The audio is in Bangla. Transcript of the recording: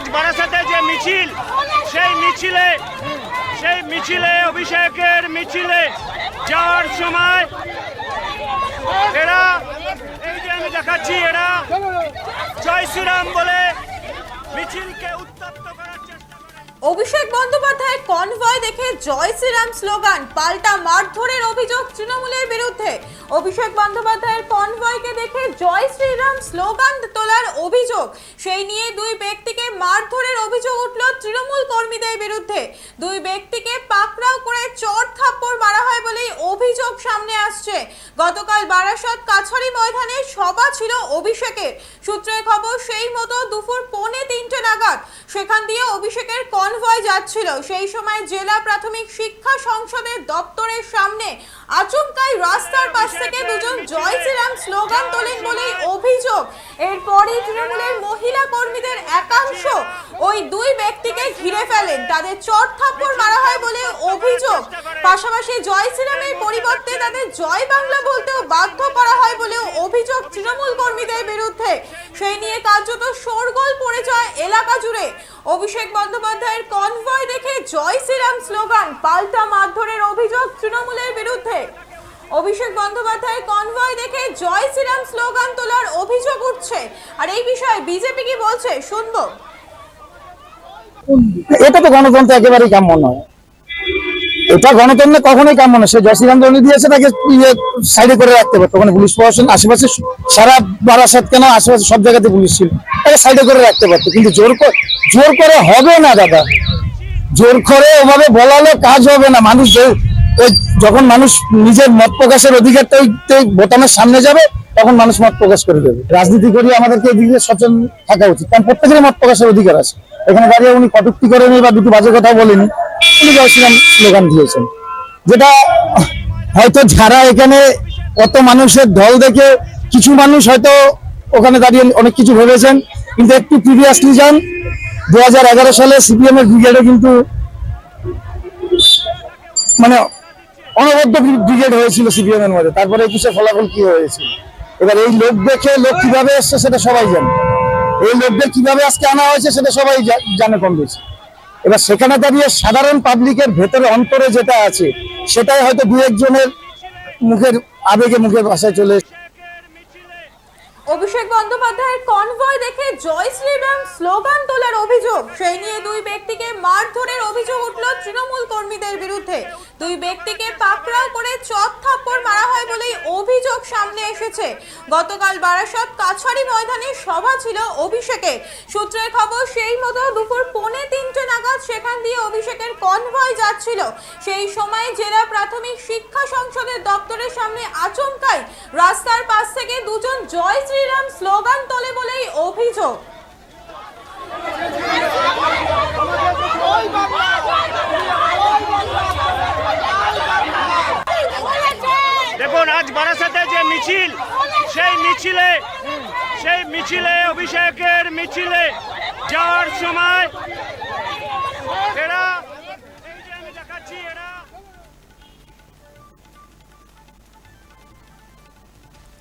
আজ বারাসাতে যে মিছিল, সেই মিছিলে সেই মিছিলে, অভিষেকের মিছিলে যাওয়ার সময় এরা, এই যে আমি দেখাচ্ছি, এরা জয় শ্রীরাম বলে মিছিলকে উত্তপ্ত করে অভিষেক বন্দ্যোপাধ্যায়ের কনভয় দেখে জয় শ্রীরাম স্লোগান পাল্টা মারধরের অভিযোগ তৃণমূলের বিরুদ্ধে। অভিষেক বন্দ্যোপাধ্যায়ের কনভয়কে দেখে জয় শ্রীরাম স্লোগান তোলার অভিযোগ। সেই নিয়ে দুই ব্যক্তিকে মারধরের অভিযোগ উঠল তৃণমূল কর্মীদের বিরুদ্ধে। দুই ব্যক্তিকে পাকড়াও করে চর থাপ্পড় মারা হয় বলেই অভিযোগ সামনে আসছে। গতকাল বারাসত কাছারি ময়দানে সভা ছিল অভিষেকের। সূত্রের খবর, সেই মতো দুপুর পৌনে তিনটে নাগাদ, সেখান দিয়ে অভিষেকের যাচ্ছিল। সেই সময় জেলা প্রাথমিক শিক্ষা সংসদের দপ্তরের সামনে আচমকাই রাস্তার পাশ থেকে দুজন জয় শ্রীরাম স্লোগান তোলেন বলেই অভিযোগ। এরপরই তৃণমূলের মহিলা কর্মীদের একাংশ ওই দুই ব্যক্তিকে ঘিরে ফেলেন। তাদের চট থাপ্পড় মারা হয় বলে অভিযোগ। পাশাপাশি জয় শ্রীরামের পরিবর্তে তাদের জয় বাংলা বলতেও বাধ্য করা হয় বলেও অভিযোগ তৃণমূল কর্মীদের বিরুদ্ধে। সেই নিয়ে কার্যত শোরগোল পড়ে যায় এলাকা জুড়ে। অভিষেক বন্দ্যোপাধ্যায়ের কনভয় দেখে জয় শ্রীরাম স্লোগান পাল্টা মারধরের অভিযোগ তৃণমূলের বিরুদ্ধে। অভিষেক বন্দ্যোপাধ্যায়ের কনভয় দেখে জয় শ্রীরাম স্লোগান তোলার অভিযোগ উঠছে। আর এই বিষয়ে বিজেপি কি বলছে, শুনব। এটা তো গণতন্ত্র একেবারেই কাম্য নয়। এটা গণতন্ত্র কখনোই কাম্য নয়। সে দণ্ডি দিয়েছে তাকে সাইডে করে রাখতে পারতো। ওখানে পুলিশ প্রশাসন, আশেপাশে সারা বারাসাত কেন আশেপাশে সব জায়গাতে পুলিশ ছিল? তাকে সাইডে করে রাখতে পারতো। কিন্তু জোর জোর করে হবে না, দাদা। জোর করে ওভাবে বলালে কাজ হবে না। মানুষ যখন মানুষ নিজের মত প্রকাশের অধিকারটা বোতামের সামনে যাবে, তখন মানুষ মত প্রকাশ করে দেবে। রাজনীতি করি আমাদেরকে এদিকে সচেতন থাকা উচিত। কারণ প্রত্যেকেরই মত প্রকাশের অধিকার আছে। এখানে দাঁড়িয়ে উনি কটুক্তি করেনি বা দুটো বাজে কথা বলেনি স্লোগান দিয়েছেন, যেটা হয়তো যারা এখানে কত মানুষের ঢল দেখে কিছু মানুষ হয়তো ওখানে দাঁড়িয়ে অনেক কিছু ভেবেছেন, কিন্তু একটু প্রিভিয়াসলি যান দুই হাজার এগারো সালে সিপিএম এর ব্রিগেডে কিন্তু মানে অনবদ্য ব্রিগেড হয়েছিল সিপিএম এর মধ্যে, তারপরে একুশে ফলাফল কি হয়েছে? এবার এই লোক দেখে লোক কীভাবে এসছে সেটা সবাই জানে। এই লোকদের কীভাবে আজকে আনা হয়েছে সেটা সবাই জানে কম বেশি। এবার সেখানে দাঁড়িয়ে সাধারণ পাবলিকের ভেতরে অন্তরে যেটা আছে, সেটাই হয়তো দু একজনের মুখের আবেগে মুখে ভাষায় চলে। অভিষেক বন্দ্যোপাধ্যায়ের কনভয় দেখে জয় শ্রীরাম স্লোগান তোলার অভিযোগ। সেই নিয়ে দুই ব্যক্তিকে মারধরের অভিযোগ উঠল তৃণমূল কর্মীদের বিরুদ্ধে। দুই ব্যক্তিকে পাকড়াও করে চট থাপ্পড় মারা হয় বলেই অভিযোগ সামনে এসেছে। গতকাল বারাসত কাছারি ময়দানে সভা ছিল অভিষেকের। সূত্রের খবর, সেই মতো দুপুর পৌনে তিনটে নাগাদ সেখান দিয়ে অভিষেকের কনভয় যাচ্ছিল। সেই সময় জেলা প্রাথমিক শিক্ষা সংসদের দপ্তরের সামনে আচমকাই রাস্তার দুজন জয় শ্রীরাম স্লোগান তোলে বলেই অভিযোগ। দেখুন, আজ বারাসাতে যে মিছিল, সেই মিছিলে সেই মিছিলে, অভিষেকের মিছিলে যাওয়ার সময় এরা